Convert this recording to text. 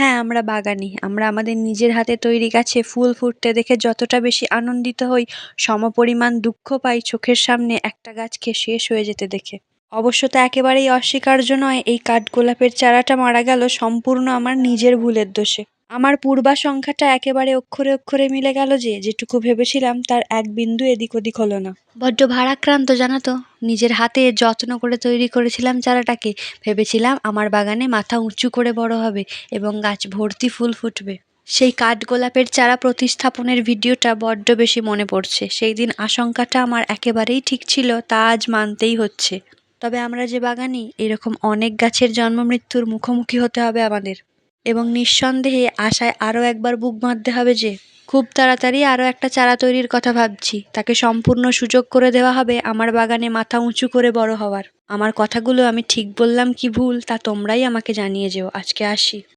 হ্যাঁ আমরা বাগানি। আমরা আমাদের নিজের হাতে তৈরি গাছে ফুল ফুটতে দেখে যতটা বেশি আনন্দিত হই, সমপরিমাণ দুঃখ পাই চোখের সামনে একটা গাছকে শেষ হয়ে যেতে দেখে। অবশ্য তো একেবারেই অস্বীকার্য নয়, এই কাঠগোলাপের চারাটা মারা গেল সম্পূর্ণ আমার নিজের ভুলের দোষে। আমার পূর্বা সংখ্যাটা একেবারে অক্ষরে অক্ষরে মিলে গেল যে, যেটুকু ভেবেছিলাম তার এক বিন্দু এদিক ওদিক হলো না। বড্ড ভারাক্রান্ত, জানো তো। নিজের হাতে যত্ন করে তৈরি করেছিলাম চারাটাকে। ভেবেছিলাম আমার বাগানে মাথা উঁচু করে বড় হবে এবং গাছ ভর্তি ফুল ফুটবে। সেই কাঠগোলাপের চারা প্রতিস্থাপনের ভিডিওটা বড্ড বেশি মনে পড়ছে। সেই দিন আশঙ্কাটা আমার একেবারেই ঠিক ছিল, তা আজ মানতেই হচ্ছে। তবে আমরা যে বাগানি, এরকম অনেক গাছের জন্ম মৃত্যুর মুখোমুখি হতে হবে আমাদের। এবং নিঃসন্দেহে আশায় আরও একবার বুক বাঁধতে হবে যে, খুব তাড়াতাড়ি আরও একটা চারা তৈরির কথা ভাবছি। তাকে সম্পূর্ণ সুযোগ করে দেওয়া হবে আমার বাগানে মাথা উঁচু করে বড় হওয়ার। আমার কথাগুলো আমি ঠিক বললাম কি ভুল তা তোমরাই আমাকে জানিয়ে যেও। আজকে আসি।